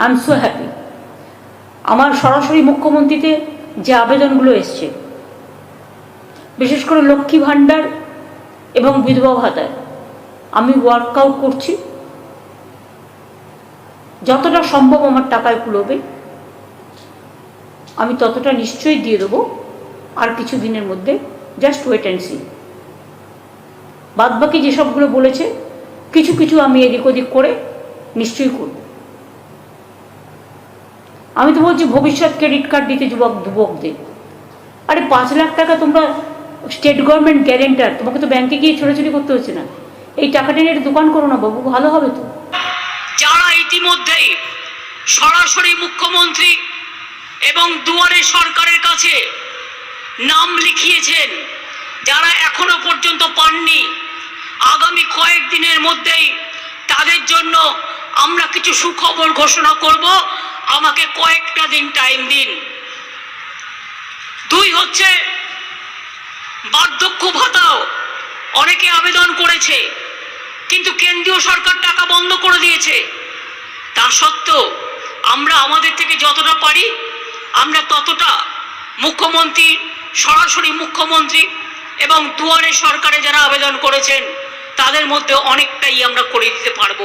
I am so happy আমার সরাসরি মুখ্যমন্ত্রীতে যে আবেদনগুলো এসছে, বিশেষ করে লক্ষ্মী ভাণ্ডার এবং বিধবা ভাতায়, আমি ওয়ার্কআউট করছি। যতটা সম্ভব আমার টাকায় কুলোবে, আমি ততটা নিশ্চয়ই দিয়ে দেবো। আর কিছু দিনের মধ্যে জাস্ট ওয়েট অ্যান্ড সি বাদবাকি যেসবগুলো বলেছে, কিছু কিছু আমি এদিক ওদিক করে নিশ্চয়ই করব। আমি তো বলছি ভবিষ্যৎ ক্রেডিট কার্ড দিতে যুবক, যুবকদের। আরে পাঁচ লাখ টাকা তোমরা স্টেট গভর্নমেন্ট গ্যারেন্টার তোমাকে তো ব্যাংকে গিয়ে ছোটাছুটি করতে হচ্ছে না। এই টাকাটা নিয়ে দোকান করো না বাবু, ভালো হবে তো। যারা ইতিমধ্যেই সরাসরি মুখ্যমন্ত্রী এবং দুয়ারে সরকারের কাছে নাম লিখিয়েছেন, যারা এখনও পর্যন্ত পাননি, আগামী কয়েকদিনের মধ্যেই তাদের জন্য আমরা কিছু সুখবর ঘোষণা করব। আমাকে কয়েকটা দিন টাইম দিন। দুই হচ্ছে, বার্ধক্য ভাতাও। অনেকে আবেদন করেছে, কিন্তু কেন্দ্রীয় সরকার টাকা বন্ধ করে দিয়েছে। তা সত্ত্বেও আমরা আমাদের থেকে যতটা পারি, আমরা ততটা মুখ্যমন্ত্রী, সরাসরি মুখ্যমন্ত্রী এবং দুয়ারে সরকারে যারা আবেদন করেছেন, তাদের মধ্যে অনেকটাই আমরা করে দিতে পারব।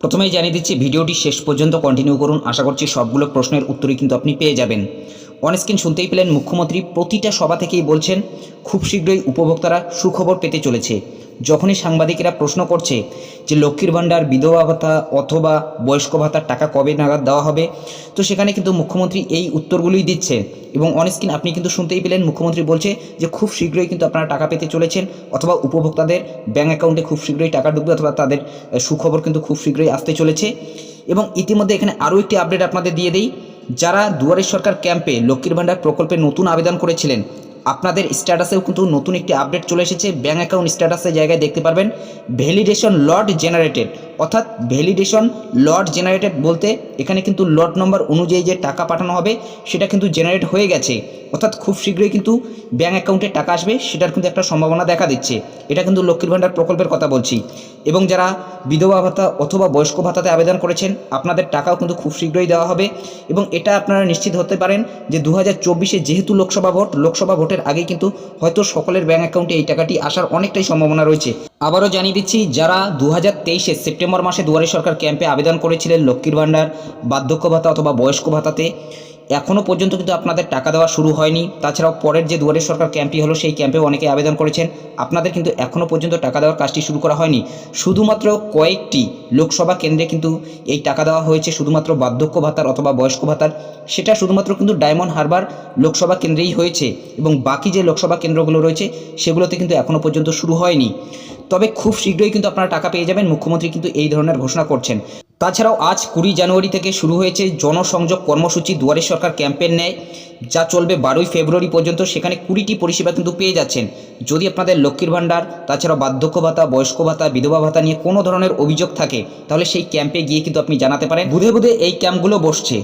প্রথমেই জানিয়ে দিচ্ছি, ভিডিওটি শেষ পর্যন্ত কন্টিনিউ করুন। আশা করছি সবগুলো প্রশ্নের উত্তরই কিন্তু আপনি পেয়ে যাবেন। অনস্ক্রিন শুনতেই পেলেন, মুখ্যমন্ত্রী প্রতিটা সভা থেকেই বলছেন, খুব শীঘ্রই উপভোক্তারা সুখবর পেতে চলেছে। যখনই সাংবাদিকেরা প্রশ্ন করছে যে লক্ষ্মীর ভাণ্ডার, বিধবা ভাতা অথবা বয়স্ক ভাতার টাকা কবে নাগাদ দেওয়া হবে, তো সেখানে কিন্তু মুখ্যমন্ত্রী এই উত্তরগুলোই দিচ্ছে। এবং অনস্ক্রিন আপনি কিন্তু শুনতেই পেলেন মুখ্যমন্ত্রী বলছে যে খুব শীঘ্রই কিন্তু আপনারা টাকা পেতে চলেছেন অথবা উপভোক্তাদের ব্যাঙ্ক অ্যাকাউন্টে খুব শীঘ্রই টাকা ঢুকবে অথবা তাদের সুখবর কিন্তু খুব শীঘ্রই আসতে চলেছে। এবং ইতিমধ্যে এখানে আরও একটি আপডেট আপনাদের দিয়ে দিই। যারা দুয়ারের সরকার ক্যাম্পে লক্ষ্মীর ভাণ্ডার প্রকল্পে নতুন আবেদন করেছিলেন আপনাদের স্ট্যাটাসেও কিন্তু নতুন একটি আপডেট চলে এসেছে। ব্যাঙ্ক অ্যাকাউন্ট স্ট্যাটাসের জায়গায় দেখতে পারবেন। Validation lot generated. অর্থাৎ ভ্যালিডেশন লট জেনারেটেড বলতে এখানে কিন্তু লট নম্বর অনুযায়ী যে টাকা পাঠানো হবে, সেটা কিন্তু জেনারেট হয়ে গেছে। অর্থাৎ খুব শীঘ্রই কিন্তু ব্যাঙ্ক অ্যাকাউন্টে টাকা আসবে, সেটার কিন্তু একটা সম্ভাবনা দেখা দিচ্ছে। এটা কিন্তু লক্ষ্মীর ভাণ্ডার প্রকল্পের কথা বলছি। এবং যারা বিধবা ভাতা অথবা বয়স্ক ভাতাতে আবেদন করেছেন, আপনাদের টাকাও কিন্তু খুব শীঘ্রই দেওয়া হবে। এবং এটা আপনারা নিশ্চিত হতে পারেন যে দু হাজার যেহেতু লোকসভা ভোট, লোকসভা ভোটের আগেই কিন্তু হয়তো সকলের ব্যাঙ্ক অ্যাকাউন্টে এই টাকাটি আসার অনেকটাই সম্ভাবনা রয়েছে। আবারও জানিয়ে দিচ্ছি, যারা দু হাজার তেইশে সেপ্টেম্বর মাসে দুয়ারে সরকার ক্যাম্পে আবেদন করেছিলেন লক্ষ্মীর ভাণ্ডার, বার্ধক্য ভাতা অথবা বয়স্ক ভাতাতে এখনও পর্যন্ত কিন্তু আপনাদের টাকা দেওয়া শুরু হয়নি। তাছাড়াও পরের যে দুয়ারে সরকার ক্যাম্পটি হলো, সেই ক্যাম্পে অনেকে আবেদন করেছেন। আপনাদের কিন্তু এখনও পর্যন্ত টাকা দেওয়ার কাজটি শুরু করা হয়নি। শুধুমাত্র কয়েকটি লোকসভা কেন্দ্রে কিন্তু এই টাকা দেওয়া হয়েছে, শুধুমাত্র বার্ধক্য ভাতার অথবা বয়স্ক ভাতার। সেটা শুধুমাত্র কিন্তু ডায়মন্ড হারবার লোকসভা কেন্দ্রেই হয়েছে এবং বাকি যে লোকসভা কেন্দ্রগুলো রয়েছে, সেগুলোতে কিন্তু এখনও পর্যন্ত শুরু হয়নি। তবে খুব শীঘ্রই কিন্তু আপনারা টাকা পেয়ে যাবেন। মুখ্যমন্ত্রী কিন্তু এই ধরনের ঘোষণা করছেন। তাছাড়াও আজ কুড়ি জানুয়ারি থেকে শুরু হয়েছে জনসংযোগ কর্মসূচি। দুয়ারে সরকার ক্যাম্পের ন্যায় যা চলবে বারোই ফেব্রুয়ারি পর্যন্ত সেখানে কুড়িটি পরিষেবা কিন্তু পেয়ে যাচ্ছেন। যদি আপনাদের লক্ষ্মীর ভাণ্ডার, তাছাড়াও বার্ধক্য ভাতা, বয়স্ক ভাতা, বিধবা ভাতা নিয়ে কোনো ধরনের অভিযোগ থাকে, তাহলে সেই ক্যাম্পে গিয়ে কিন্তু আপনি জানাতে পারেন বুধে বুধে এই ক্যাম্পগুলো বসছে।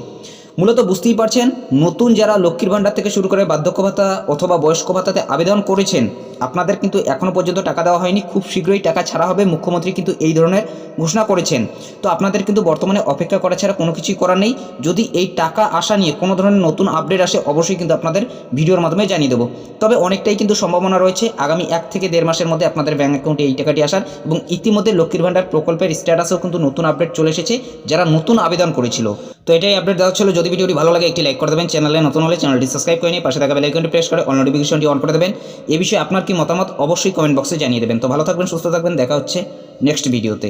মূলত বুঝতেই পারছেন, নতুন যারা লক্ষ্মীর ভাণ্ডার থেকে শুরু করে বার্ধক্য ভাতা অথবা বয়স্ক ভাতাতে আবেদন করেছেন আপনাদের কিন্তু এখনও পর্যন্ত টাকা দেওয়া হয়নি। খুব শীঘ্রই টাকা ছাড়া হবে। মুখ্যমন্ত্রী কিন্তু এই ধরনের ঘোষণা করেছেন। তো আপনাদের কিন্তু বর্তমানে অপেক্ষা করা ছাড়া কোনো কিছুই করার নেই। যদি এই টাকা আসা নিয়ে কোনো ধরনের নতুন আপডেট আসে, অবশ্যই কিন্তু আপনাদের ভিডিওর মাধ্যমে জানিয়ে দেবো। তবে অনেকটাই কিন্তু সম্ভাবনা রয়েছে। আগামী এক থেকে দেড় মাসের মধ্যে আপনাদের ব্যাঙ্ক অ্যাকাউন্টে এই টাকাটি আসার এবং ইতিমধ্যে লক্ষ্মীর ভাণ্ডার প্রকল্পের স্ট্যাটাসেও কিন্তু নতুন আপডেট চলে এসেছে, যারা নতুন আবেদন করেছিল। তো এটাই আপডেট দেওয়া ছিল। যদি ভিডিওটি ভালো লাগে, একটি লাইক করে দেবেন। চ্যানেলে নতুন হলে চ্যানেলটি সাবস্ক্রাইব করে নিয়ে পাশে থাকা বেলাইকনটি প্রেস করে অল নোটিফিকেশনটি অন করে দেবেন। এ বিষয়ে আপনার কি মতামত? অবশ্যই কমেন্ট বক্সে জানিয়ে দেবেন। তো ভালো থাকবেন, সুস্থ থাকবেন, দেখা হচ্ছে নেক্সট ভিডিওতে